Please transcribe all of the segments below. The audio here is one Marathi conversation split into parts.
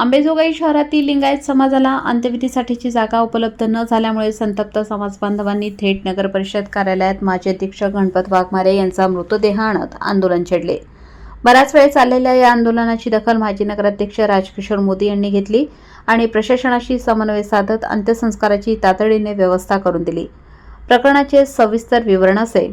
आंबेजोगाई शहरातील लिंगायत समाजाला अंत्यविधीसाठीची जागा उपलब्ध न झाल्यामुळे संतप्त समाज बांधवांनी थेट नगर परिषद कार्यालयात माजी अध्यक्ष गणपत वाघमारे यांचा मृतदेह आणत आंदोलन छेडले. बराच वेळ चाललेल्या या आंदोलनाची दखल माजी नगराध्यक्ष राजकिशोर मोदी यांनी घेतली आणि प्रशासनाशी समन्वय साधत अंत्यसंस्काराची तातडीने व्यवस्था करून दिली. प्रकरणाचे सविस्तर विवरण असे.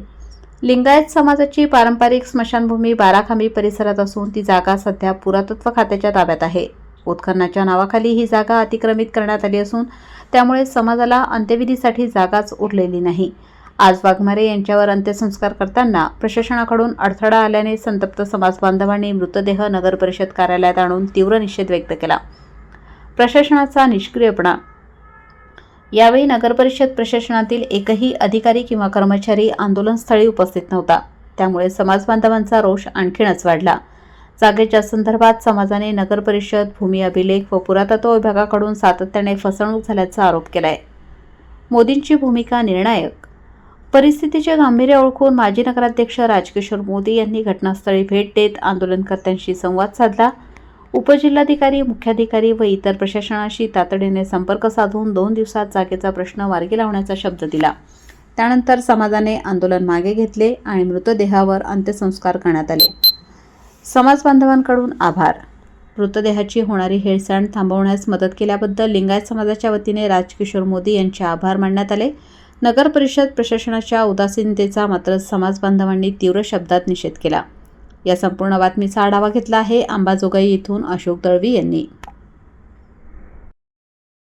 लिंगायत समाजाची पारंपरिक स्मशानभूमी बाराखांबी परिसरात असून ती जागा सध्या पुरातत्व खात्याच्या ताब्यात आहे. उत्खननाच्या नावाखाली ही जागा अतिक्रमित करण्यात आली असून त्यामुळे समाजाला अंत्यविधीसाठी जागाच उरलेली नाही. आज वाघमारे यांच्यावर अंत्यसंस्कार करताना प्रशासनाकडून अडथळा आल्याने संतप्त समाज बांधवांनी मृतदेह नगर परिषद कार्यालयात आणून तीव्र निषेध व्यक्त केला. प्रशासनाचा निष्क्रियपणा. यावेळी नगरपरिषद प्रशासनातील एकही अधिकारी किंवा कर्मचारी आंदोलनस्थळी उपस्थित नव्हता. त्यामुळे समाजबांधवांचा रोष आणखीनच वाढला. जागेच्या संदर्भात समाजाने नगरपरिषद भूमी अभिलेख व पुरातत्व विभागाकडून सातत्याने फसवणूक झाल्याचा आरोप केला आहे मोदींची भूमिका निर्णायक. परिस्थितीचे गांभीर्य ओळखून माजी नगराध्यक्ष राजकिशोर मोदी यांनी घटनास्थळी भेट देत आंदोलनकर्त्यांशी संवाद साधला. उपजिल्हाधिकारी मुख्याधिकारी व इतर प्रशासनाशी तातडीने संपर्क साधून दोन दिवसात जागेचा प्रश्न मार्गी लावण्याचा शब्द दिला. त्यानंतर समाजाने आंदोलन मागे घेतले आणि मृतदेहावर अंत्यसंस्कार करण्यात आले. समाज बांधवांकडून आभार. मृतदेहाची होणारी हेळसांड थांबवण्यास मदत केल्याबद्दल लिंगायत समाजाच्या वतीने राजकिशोर मोदी यांचे आभार मानण्यात आले. नगर परिषद प्रशासनाच्या उदासीनतेचा मात्र समाज बांधवांनी तीव्र शब्दात निषेध केला. या संपूर्ण बातमीचा आढावा घेतला आहे अंबाजोगाई इथून अशोक दळवी यांनी.